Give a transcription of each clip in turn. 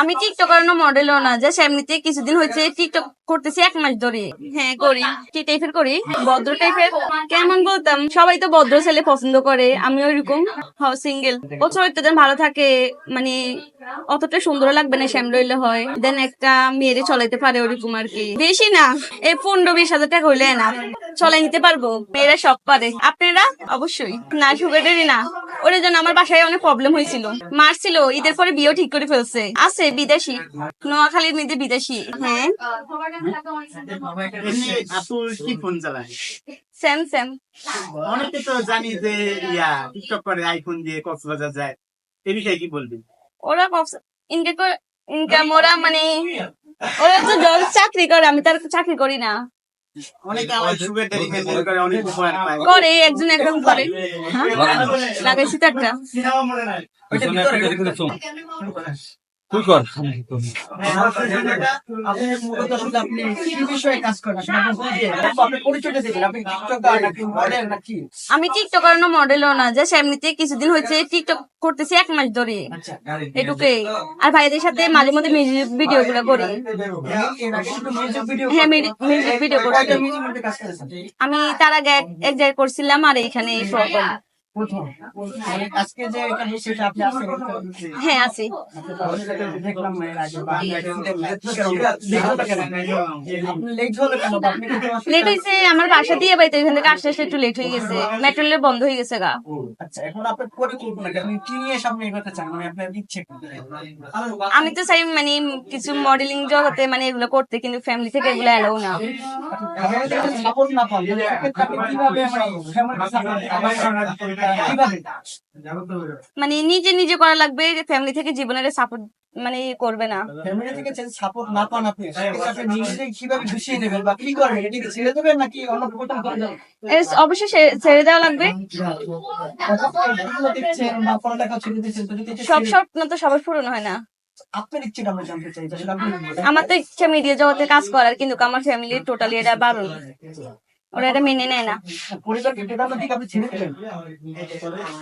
আমি টিকটক করানো মডেলও না যে এমনিতে কিছুদিন হয়েছে টিকটক করতেছি এক মাস ধরে। হ্যাঁ করি। কি টাইপের করি? ভদ্র টাইপের কেমন বলতাম? সবাই তো ভদ্র ছেলে পছন্দ করে আমি ওইরকম সিঙ্গেল ও চরিত্র যেন ভালো থাকে মানে অতটা সুন্দর লাগবে না শ্যাম রইলে হয়। দেন একটা মেয়েরে চলাইতে পারে ওরকম আর কি। বেশি না এই পনেরো বিশ হাজার টাকা হইলে না। চলাই নিতে পারব মেয়েরা সব পারে। আপনারা? অবশ্যই। না সুগারেরই না। ওর জন্য আমার বাসায় অনেক প্রবলেম হয়েছিল। মারছিল ঈদের পরে বিয়েও ঠিক করে ফেলছে। আছে বিদেশি। নোয়াখালীর মেয়েদের বিদেশি। হ্যাঁ। স্যাম স্যাম। অনেকে তো জানি যে ইয়া টিকটক করে আইফোন দিয়ে কক্সবাজার যায়। এই বিষয়ে কি বলবি? ওরা ইনকাম ইনকাম ওরা মানে ওরা তো জল চাকরি করে আমি তার চাকরি করি না। মেসেজ করে একজন একজন করে। হ্যাঁ? লাগাইছি তো একটা তুই কর। টিকটকার আমি টিকটক করানো মডেলও না যে এমনিতে কিছুদিন হয়েছে, টিকটক করতেছি এক মাস ধরে। এটুকুই। আর ভাইদের সাথে মাঝে মধ্যে মিউজিক ভিডিও গুলো করি। হ্যাঁ মিউজিক ভিডিও করেছেন আমি তার আগে এক- জায়গায় করছিলাম, আর এখানে এই প্রথম। মানে আজকে যে এখানে সেটা আপনি আসছেন হ্যাঁ আছি। দেখলাম এর আগে। বা আমি একদিন দেখলাম আপনি লেট হলো কেন? আপনি লেট হয়েছে আমার বাসা দিয়ে বাড়িতে এখান থেকে আসতে আসতে একটু লেট হয়ে গেছে। মেট্রো রেল বন্ধ হয়ে গেছে গা। আচ্ছা এখন আপনার পরিকল্পনা কি? কি নিয়ে সামনে এগোতে চান? মানে আপনার ইচ্ছে আমি তো চাই মানে কিছু মডেলিং জগতে মানে এগুলো করতে কিন্তু ফ্যামিলি থেকে এগুলো এলাও না। support না পান, কীভাবে মানে কীভাবে? মানে নিজে নিজে করা লাগবে ফ্যামিলি থেকে জীবনের সাপোর্ট মানে করবে না। Family থেকে support না পান আপনি, নিজেকে কীভাবে গুছিয়ে নেবেন বা কি করবেন? এটা ছেড়ে দেবেন নাকি অন্য প্রকার করবেন? অবশ্যই ছেড়ে দেওয়া লাগবে। সব স্বপ্ন তো সবার পূরণ হয় না। আপনার ইচ্ছেটা আমরা জানতে চাই যে আসলে আপনি আমার তো ইচ্ছা মিডিয়া জগতে কাজ করার কিন্তু আমার ফ্যামিলি টোটালি এটা বারণ। ওরা মেনে নেয় না।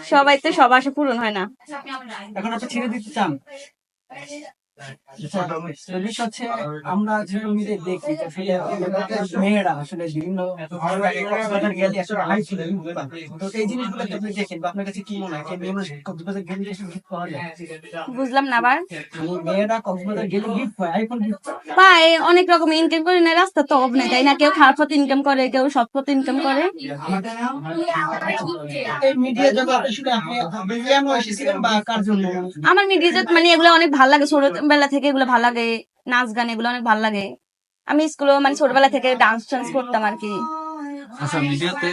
সবাই তো সব আশা পূরণ হয় না। এখন ছেড়ে দিতে চান? হচ্ছে আমরা যেরকম দেখি মেয়েরা আসলে বিভিন্ন কক্সবাজার গেলে আসলে হাই ছিল তো এই জিনিসগুলো আপনি দেখেন বা আপনার কাছে কি মনে হয়? যে মেয়ে মানুষ কক্সবাজার গেলে কি পাওয়া যায়? বুঝলাম না আবার। মেয়েরা কক্সবাজার গেলে গিফট পায় আইফোন গিফট পায়। অনেক রকম ইনকাম করে না রাস্তা তো নেই তাই না? কেউ খারাপ পথে ইনকাম করে। কেউ সৎ পথে ইনকাম করে আমার মিডিয়া জগৎ মানে এগুলো অনেক ভালো লাগে ছোটবেলা থেকে এগুলো ভালো লাগে, নাচ গান এগুলো অনেক ভালো লাগে। আমি স্কুলে মানে ছোটবেলা থেকে ডান্স টান্স করতাম আর কি। আচ্ছা মিডিয়াতে